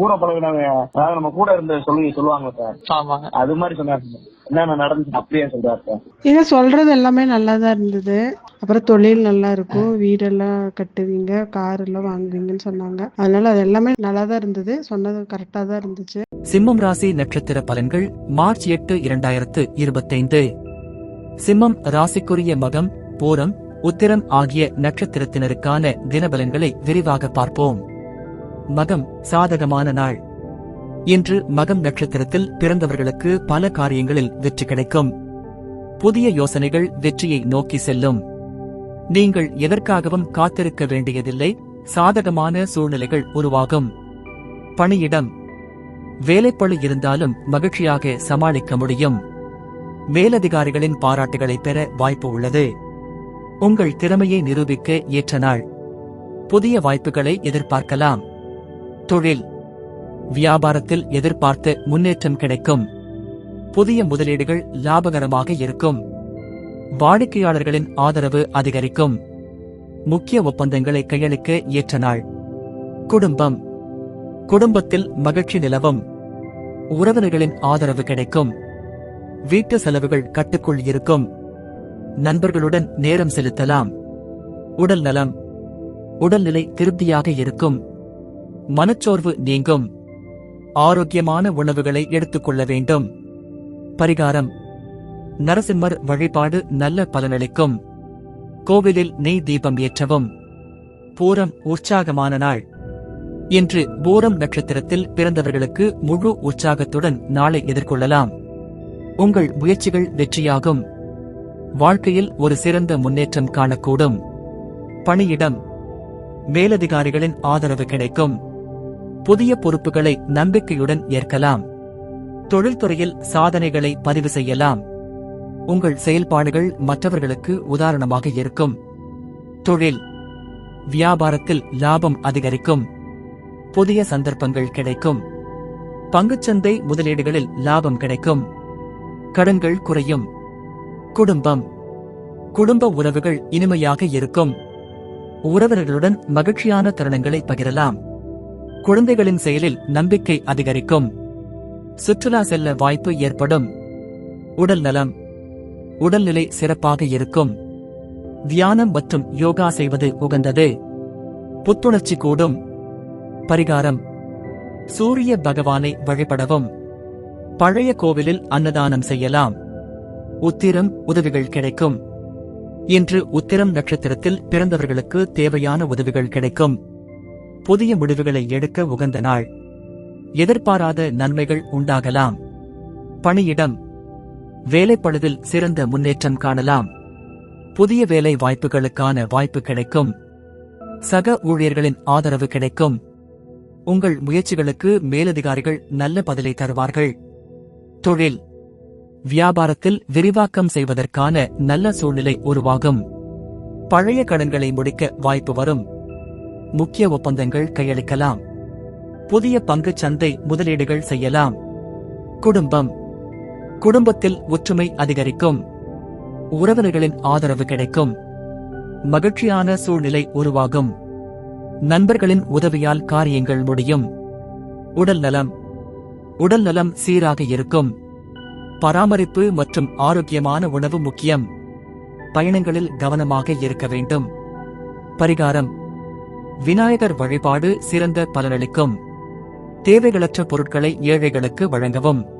கூட பழகினவங்க அதாவது நம்ம கூட இருந்த சொல்லி சொல்லுவாங்க சார். அது மாதிரி சொன்னாரு சார். என்னென்ன நடந்துச்சு அப்படியே சொல்றாரு சார். நீங்க சொல்றது எல்லாமே நல்லா தான் இருந்தது. அப்புறம் தொழில் நல்லா இருக்கும். வீடெல்லாம் கட்டுவீங்க கார் எல்லாம் வாங்குவீங்கன்னு சொன்னாங்க. அதனால அது எல்லாமே நல்லா தான் இருந்தது. சொன்னது கரெக்டா தான் இருந்துச்சு. சிம்மம் ராசி நட்சத்திர பலன்கள் மார்ச் எட்டு இரண்டாயிரத்து இருபத்தைந்து. சிம்மம் ராசிக்குரிய மகம் பூரம் உத்திரம் ஆகிய நட்சத்திரத்தினருக்கான தினபலன்களை விரிவாக பார்ப்போம். மகம் சாதகமான நாள். இன்று மகம் நட்சத்திரத்தில் பிறந்தவர்களுக்கு பல காரியங்களில் வெற்றி கிடைக்கும். புதிய யோசனைகள் வெற்றியை நோக்கி செல்லும். நீங்கள் எதற்காகவும் காத்திருக்க வேண்டியதில்லை சாதகமான சூழ்நிலைகள் உருவாகும். பணியிடம். வேலைப்பழு இருந்தாலும் மகிழ்ச்சியாக சமாளிக்க முடியும். மேலதிகாரிகளின் பாராட்டுகளை பெற வாய்ப்பு உள்ளது. உங்கள் திறமையை நிரூபிக்க ஏற்ற நாள். புதிய வாய்ப்புகளை எதிர்பார்க்கலாம். தொழில். வியாபாரத்தில் எதிர்பார்த்த முன்னேற்றம் கிடைக்கும். புதிய முதலீடுகள் லாபகரமாக இருக்கும். வாடிக்கையாளர்களின் ஆதரவு அதிகரிக்கும். முக்கிய ஒப்பந்தங்களை கையளிக்க ஏற்ற நாள். குடும்பம். குடும்பத்தில் மகிழ்ச்சி நிலவும். உறவினர்களின் ஆதரவு கிடைக்கும். வீட்டு செலவுகள் கட்டுக்குள் இருக்கும். நண்பர்களுடன் நேரம் செலுத்தலாம். உடல் நலம். உடல்நிலை திருப்தியாக இருக்கும். மனச்சோர்வு நீங்கும். ஆரோக்கியமான உணவுகளை எடுத்துக்கொள்ள வேண்டும். பரிகாரம். நரசிம்மர் வழிபாடு நல்ல பலனளிக்கும். கோவிலில் நெய் தீபம் ஏற்றவும். பூரம் உற்சாகமான நாள். இன்று பூரம் நட்சத்திரத்தில் பிறந்தவர்களுக்கு முழு உற்சாகத்துடன் நாளை எதிர்கொள்ளலாம். உங்கள் முயற்சிகள் வெற்றியாகும். வாழ்க்கையில் ஒரு சிறந்த முன்னேற்றம் காணக்கூடும். பணியிடம். மேலதிகாரிகளின் ஆதரவு கிடைக்கும். புதிய பொறுப்புகளை நம்பிக்கையுடன் ஏற்கலாம். தொழில்துறையில் சாதனைகளை பதிவு செய்யலாம். உங்கள் செயல்பாடுகள் மற்றவர்களுக்கு உதாரணமாக இருக்கும். தொழில். வியாபாரத்தில் லாபம் அதிகரிக்கும். புதிய சந்தர்ப்பங்கள் கிடைக்கும். பங்குச்சந்தை முதலீடுகளில் லாபம் கிடைக்கும். கடன்கள் குறையும். குடும்பம். குடும்ப உறவுகள் இனிமையாக இருக்கும். உறவினர்களுடன் மகிழ்ச்சியான தருணங்களை பகிரலாம். குழந்தைகளின் செயலில் நம்பிக்கை அதிகரிக்கும். சுற்றுலா செல்ல வாய்ப்பு ஏற்படும். உடல் நலம் உடல்நிலை சிறப்பாக இருக்கும். தியானம் மற்றும் யோகா செய்வது உகந்தது. புத்துணர்ச்சி கூடும். பரிகாரம். சூரிய பகவானை வழிபடவும். பழைய கோவிலில் அன்னதானம் செய்யலாம். உத்திரம் உதவிகள் கிடைக்கும். இன்று உத்திரம் நட்சத்திரத்தில் பிறந்தவர்களுக்கு தேவையான உதவிகள் கிடைக்கும். புதிய முடிவுகளை எடுக்க உகந்த நாள். எதிர்பாராத நன்மைகள் உண்டாகலாம். பணியிடம். வேலைப்பழுதில் சிறந்த முன்னேற்றம் காணலாம். புதிய வேலை வாய்ப்புகளுக்கான வாய்ப்பு கிடைக்கும். சக ஊழியர்களின் ஆதரவு கிடைக்கும். உங்கள் முயற்சிகளுக்கு மேலதிகாரிகள் நல்ல பதிலை தருவார்கள். தொழில். வியாபாரத்தில் விரிவாக்கம் செய்வதற்கான நல்ல சூழ்நிலை உருவாகும். பழைய கடன்களை முடிக்க வாய்ப்பு வரும். முக்கிய ஒப்பந்தங்கள் கையளிக்கலாம். புதிய பங்கு சந்தை முதலீடுகள் செய்யலாம். குடும்பம். குடும்பத்தில் ஒற்றுமை அதிகரிக்கும். உறவினர்களின் ஆதரவு கிடைக்கும். மகிழ்ச்சியான சூழ்நிலை உருவாகும். நண்பர்களின் உதவியால் காரியங்கள் முடியும். உடல் நலம். உடல் நலம் சீராக இருக்கும். பராமரிப்பு மற்றும் ஆரோக்கியமான உணவு முக்கியம். பயணங்களில் கவனமாக இருக்க வேண்டும். பரிகாரம். விநாயகர் வழிபாடு சிறந்த பலனளிக்கும். தேவைகளற்ற பொருட்களை ஏழைகளுக்கு வழங்கவும்.